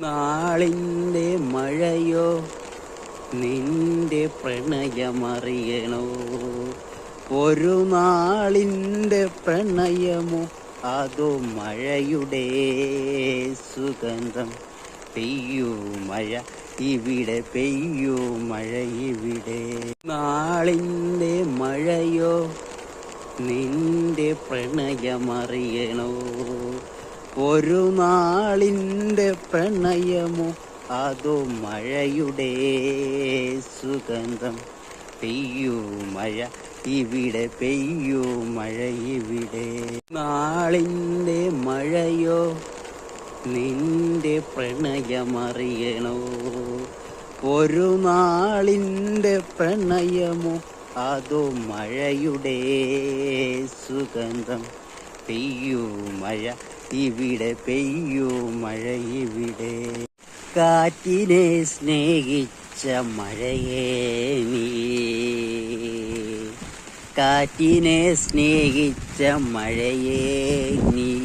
നാളിന്റെ മഴയോ നിന്റെ പ്രണയമറിയണോ? ഒരു നാളിന്റെ പ്രണയമോ അതോ മഴയുടെ സുഗന്ധം? പെയ്യൂ മഴ ഇവിടെ പെയ്യൂ മഴ ഇവിടെ. നാളിന്റെ മഴയോ നിന്റെ പ്രണയമറിയണോ? ഒരു നാളിന്റെ പ്രണയമോ അതോ മഴയുടെ സുഗന്ധം? പെയ്യൂ മഴ ഇവിടെ പെയ്യൂ മഴ ഇവിടെ. നാളിന്റെ മഴയോ നിന്റെ പ്രണയമറിയണോ? ഒരു നാളിന്റെ പ്രണയമോ അതോ മഴയുടെ സുഗന്ധം? പെയ്യൂ മഴ ഇവിടെ പെയ്യൂ മഴ ഇവിടെ കാറ്റിനെ സ്നേഹിച്ച മഴയേ നീ. കാറ്റിനെ സ്നേഹിച്ച മഴയേ നീ.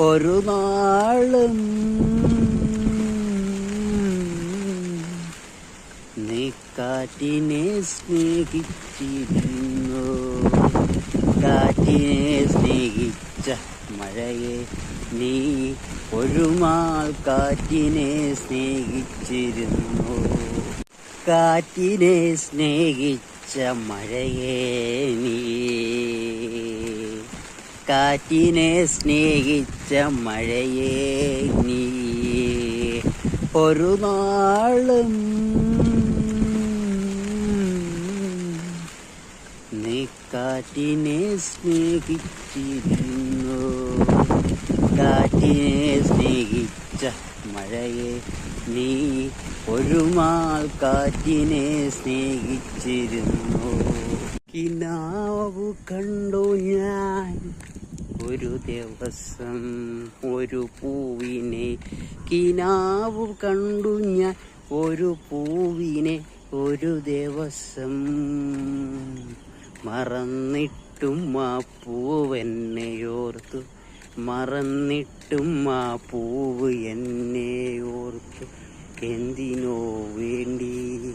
ഒരു നാളും നീ കാറ്റിനെ സ്നേഹിച്ചിരുന്നു. കാറ്റിനെ സ്നേഹിച്ച മഴയെ നീ ഒരു നാൾ കാറ്റിനെ സ്നേഹിച്ചിരുന്നു. കാറ്റിനെ സ്നേഹിച്ച മഴയെ നീ. കാറ്റിനെ സ്നേഹിച്ച മഴയെ നീ. ഒരു നാളും നീ കാറ്റിനെ സ്നേഹിച്ചിരുന്നു. കാറ്റിനെ സ്നേഹിച്ച മഴയെ നീ ഒരു നാൾ കാറ്റിനെ സ്നേഹിച്ചിരുന്നു. കിനാവ് കണ്ടു ഞാൻ. ഒരു ദിവസം ഒരു പൂവിനെ കിനാവ് കണ്ടു ഞാൻ. ഒരു പൂവിനെ ഒരു ദിവസം മറന്നിട്ടും ആ പൂവെന്നെ ഓർത്തു മറന്നിട്ടും ആ പൂവ് എന്നെ ഓർത്തു എന്തിനോ വേണ്ടി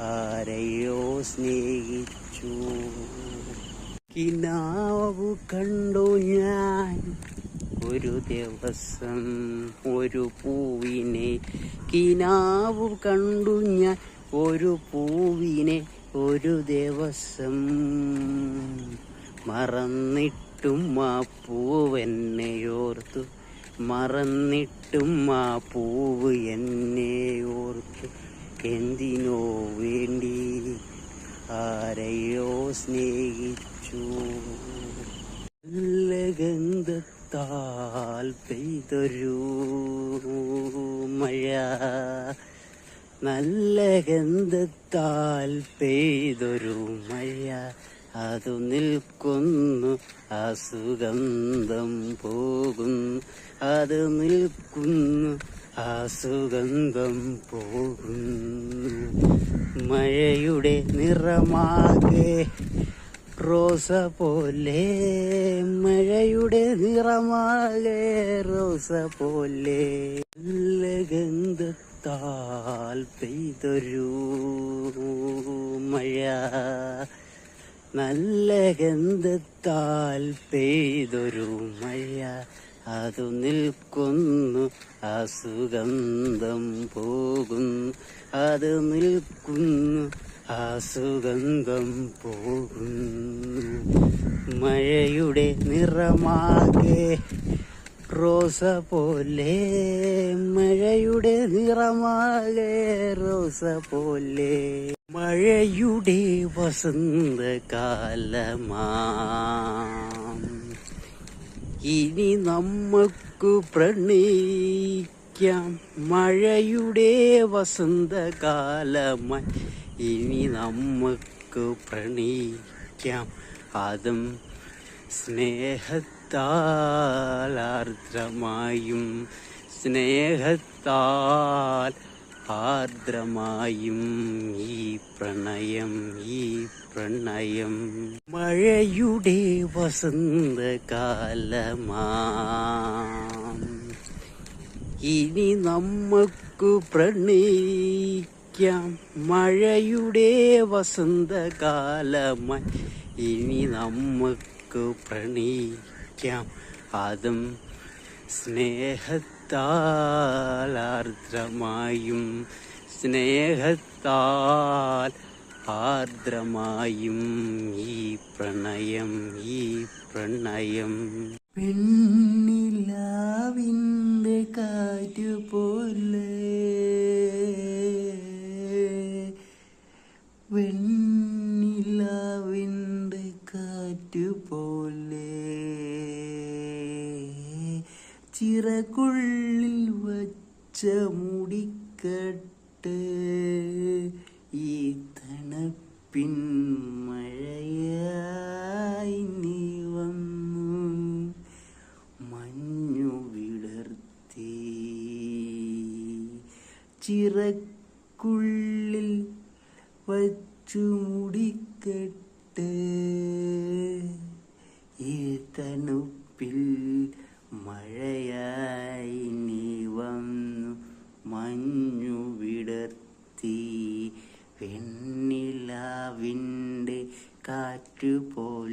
ആരെയോ സ്നേഹിച്ചു. കിനാവ് കണ്ടു ഞാൻ. ഒരു ദിവസം ഒരു പൂവിനെ കിനാവ് കണ്ടു ഞാൻ. ഒരു പൂവിനെ ഒരു ദിവസം മറന്നിട്ടും ആ പൂവെന്നെ ഓർത്തു. മറന്നിട്ടും ആ പൂവ് എന്നെ ഓർത്തു. എന്തിനോ വേണ്ടി ആരെയോ സ്നേഹിച്ചു. ഗന്ധത്താൽ പെയ്തൊരു മഴ. നല്ല ഗന്ധത്താൽ പെയ്തൊരു മഴ. അതു നിൽക്കുന്നു ആ സുഗന്ധം പോകുന്നു. അത് നിൽക്കുന്നു ആ സുഗന്ധം പോകുന്നു. മഴയുടെ നിറമാകെ റോസ പോലെ മഴയുടെ നിറമാകെ റോസ പോലെ. നല്ല ഗന്ധത്താൽ പെയ്തൊരു മഴ. നല്ല ഗന്ധത്താൽ പെയ്തൊരു മഴ. അതു നിൽക്കുന്നു ആ സുഗന്ധം പോകുന്നു. അത് നിൽക്കുന്നു ആ സുഗന്ധം പോകുന്നു. മഴയുടെ നിറമാകെ റോസ പോലെ മഴയുടെ നിറമാകെ റോസ പോലെ മഴയുടെ വസന്തകാലമാം. ഇനി നമുക്ക് പ്രണയിക്കാം മഴയുടെ വസന്തകാലമായി. ഇനി നമുക്ക് പ്രണയിക്കാം അതും സ്നേഹത്താൽ ആർദ്രമായും സ്നേഹത്താൽ ആർദ്രമായും ഈ പ്രണയം ഈ പ്രണയം. മഴയുടെ വസന്തകാലമാം. ഇനി നമുക്ക് പ്രണയിക്കാം. മഴയുടെ വസന്തകാലമായി ഇനി നമുക്ക് പ്രണയിക്കാം. അതും സ്നേഹത്താൽ ആർദ്രമായും സ്നേഹത്താൽ ആർദ്രമായും ഈ പ്രണയം ഈ പ്രണയം. പെണ്ണിലാവിന്റെ കാറ്റ് പോലെ വെണ്ണിലാവിന്റെ കാറ്റ് പോലെ ചിറകുള്ളിൽ വച്ച മുടിക്കട്ടെ ഈ തണുപ്പിൻ മഴയായി നീ വന്നു. മഞ്ഞു വിടർത്തി. ചിറക്കുള്ളിൽ വച്ചു മുടിക്കട്ടെ ഈ തണുപ്പിൽ മഴയായി നീ വന്നു മഞ്ഞു വിടർത്തി. വെണ്ണിലാവിന്റെ കാറ്റുപോലെ